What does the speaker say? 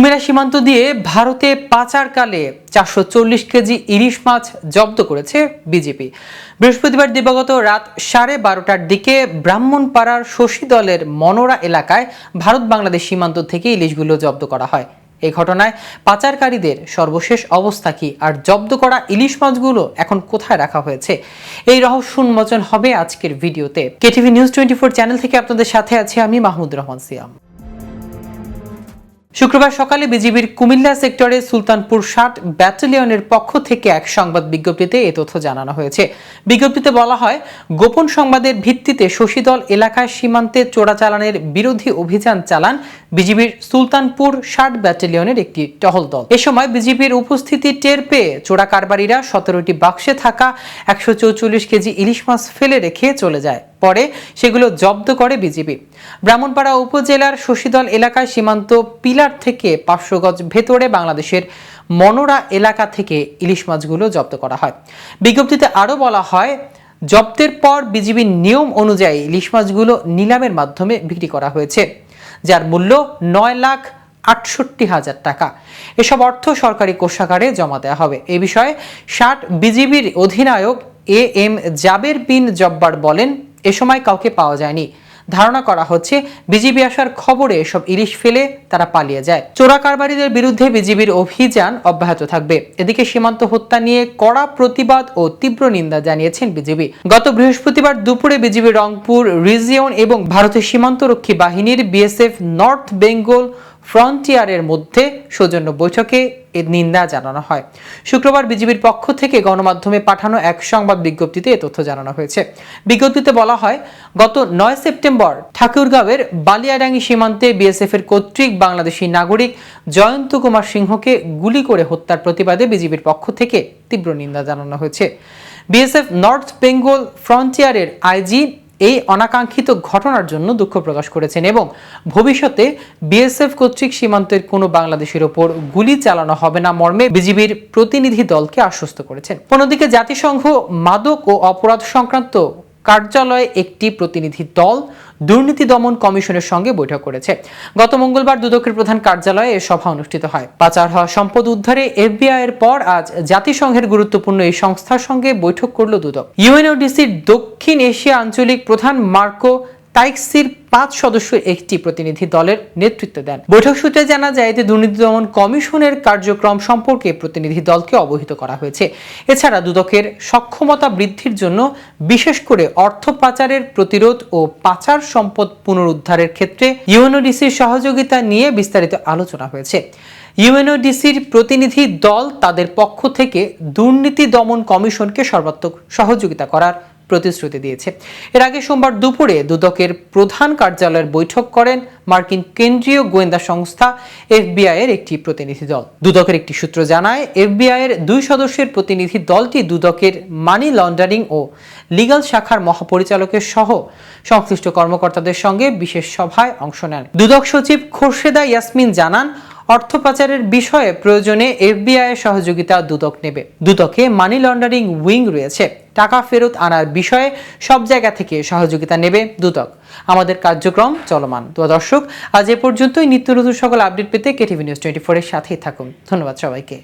কুমিরা সীমান্ত দিয়ে ভারতে পাচারকালে চারশো চল্লিশ কেজি ইলিশ মাছ জব্দ করেছে বিজেপি। বৃহস্পতিবার দিবাগত রাত সাড়ে বারোটার দিকে ব্রাহ্মণপাড়ার শশী দলের মনোরা এলাকায় ভারত বাংলাদেশ সীমান্ত থেকে ইলিশগুলো জব্দ করা হয়। এই ঘটনায় পাচারকারীদের সর্বশেষ অবস্থা কি আর জব্দ করা ইলিশ মাছগুলো এখন কোথায় রাখা হয়েছে? এই রহস্য উন্মোচন হবে আজকের ভিডিওতে। কেটিভি নিউজ টোয়েন্টি চ্যানেল থেকে আপনাদের সাথে আছি আমি মাহমুদ রহমান সিয়াম। শুক্রবার সকালে বিজিবির কুমিল্লা সেক্টরে সুলতানপুর ষাট ব্যাটালিয়নের পক্ষ থেকে এক সংবাদ বিজ্ঞপ্তিতে এ তথ্য জানানো হয়েছে। বিজ্ঞপ্তিতে বলা হয়, গোপন সংবাদের ভিত্তিতে শশীদল এলাকায় সীমান্তে চোরাচালানের বিরোধী অভিযান চালান বিজিবির সুলতানপুর ষাট ব্যাটালিয়নের একটি টহল দল। এ সময় বিজিবির উপস্থিতি টের পেয়ে চোরা কারবারিরা সতেরোটি বাক্সে থাকা একশো কেজি ইলিশ মাছ ফেলে রেখে চলে যায়। পরে সেগুলো জব্দ করে বিজিবি ব্রাহ্মণপাড়া উপজেলার শশীদল এলাকায় সীমান্ত পিলার থেকে পাঁচশো গজ ভেতরে বাংলাদেশের মনোরা এলাকা থেকে ইলিশ মাছগুলো জব্দ করা হয়। বিজ্ঞপ্তিতে আরও বলা হয়, জব্দের পর বিজিবির নিয়ম অনুযায়ী ইলিশ মাছগুলো নিলামের মাধ্যমে বিক্রি করা হয়েছে, যার মূল্য নয় লাখ আটষট্টি হাজার টাকা। এসব অর্থ সরকারি কোষাগারে জমা দেওয়া হবে। এ বিষয়ে ষাট বিজিবির অধিনায়ক এ এম জাবের বিন জব্বার বলেন এ সময় কাউকে পাওয়া যায়নি। ধারণা করা হচ্ছে, বিজিবি আসার খবরে এসব ইলিশ ফেলে তারা পালিয়ে যায়। চোরা কারবারিদের বিরুদ্ধে বিজিবির অভিযান অব্যাহত থাকবে। এদিকে সীমান্ত হত্যা নিয়ে কড়া প্রতিবাদ ও তীব্র নিন্দা জানিয়েছেন বিজিবি। গত বৃহস্পতিবার দুপুরে বিজিবি রংপুর, রিজিয়ন এবং ভারতের সীমান্তরক্ষী বাহিনীর বিএসএফ, নর্থ বেঙ্গল ফ্রন্টিয়ারের মধ্যে সৌজন্য বৈঠকে এর নিন্দা জানানো হয়। শুক্রবার বিজিবির পক্ষ থেকে গণমাধ্যমে পাঠানো এক সংবাদ বিজ্ঞপ্তিতে এ তথ্য জানানো হয়েছে। বিজ্ঞপ্তিতে বলা হয়, গত নয় সেপ্টেম্বর ঠাকুরগাঁওয়ের বালিয়াডাঙ্গি সীমান্তে বিএসএফ এর কর্তৃক বাংলাদেশি নাগরিক জয়ন্ত কুমার সিংহকে গুলি করে হত্যার প্রতিবাদে বিজিবির পক্ষ থেকে তীব্র নিন্দা জানানো হয়েছে। বিএসএফ নর্থ বেঙ্গল ফ্রন্টিয়ারের আইজি এই অনাকাঙ্ক্ষিত ঘটনার জন্য দুঃখ প্রকাশ করেছেন এবং ভবিষ্যতে বিএসএফ কর্তৃক সীমান্তের কোনো বাংলাদেশের ওপর গুলি চালানো হবে না মর্মে বিজিবির প্রতিনিধি দলকে আশ্বস্ত করেছেন। অন্যদিকে জাতিসংঘ মাদক ও অপরাধ সংক্রান্ত কার্যালয়ে একটি প্রতিনিধি দল দুর্নীতি দমন কমিশনের সঙ্গে বৈঠক করেছে। গত মঙ্গলবার দুদকের প্রধান কার্যালয়ে এ সভা অনুষ্ঠিত হয়। পাচার হওয়া সম্পদ উদ্ধারে এফবিআই এর পর আজ জাতিসংঘের গুরুত্বপূর্ণ এই সংস্থার সঙ্গে বৈঠক করল দুদক। ইউএনওডিসির দক্ষিণ এশিয়া আঞ্চলিক প্রধান মার্কো টাইক্সির পাঁচ সদস্য একটি প্রতিনিধি দলের নেতৃত্ব দেন। বৈঠক সূত্রে জানা যায় যে দুর্নীতি দমন কমিশনের কার্যক্রম সম্পর্কে প্রতিনিধি দলকে অবহিত করা হয়েছে। এছাড়া দুদকের সক্ষমতা বৃদ্ধির জন্য বিশেষ করে অর্থ পাচারের প্রতিরোধ ও পাচার সম্পদ পুনরুদ্ধারের ক্ষেত্রে ইউএনওডিসির সহযোগিতা নিয়ে বিস্তারিত আলোচনা হয়েছে। ইউএনওডিসির প্রতিনিধি দল তাদের পক্ষ থেকে দুর্নীতি দমন কমিশনকে সর্বাত্মক সহযোগিতা করার প্রতিশ্রুতি দিয়েছে। এর আগে সোমবার দুপুরে দুদকের প্রধান কার্যালয়ের বৈঠক করেন মার্কিন কেন্দ্রীয় গোয়েন্দা সংস্থা এফবিআই এর একটি প্রতিনিধি দল। দুদকের একটি সূত্র জানায়, এফবিআই এর দুই সদস্যের প্রতিনিধি দলটি দুদকের মানি লন্ডারিং ও লিগাল শাখার মহাপরিচালকের সহ সংশ্লিষ্ট কর্মকর্তাদের সঙ্গে বিশেষ সভায় অংশ নেন। দুদক সচিব খোরশেদা ইয়াসমিন জানান অর্থ পাচারের বিষয়ে প্রয়োজনে এফবিআই এর সহযোগিতা দুদক নেবে। দুদকে মানি লন্ডারিং উইং রয়েছে। টাকা ফেরত আনার বিষয়ে সব জায়গা থেকে সহযোগিতা নেবে দুদক। আমাদের কার্যক্রম চলমান। তো দর্শক, আজ এ পর্যন্তই। নিত্য নতুন সকল আপডেট পেতে কেটিভি নিউজ টোয়েন্টি ফোরের সাথেই থাকুন। ধন্যবাদ সবাইকে।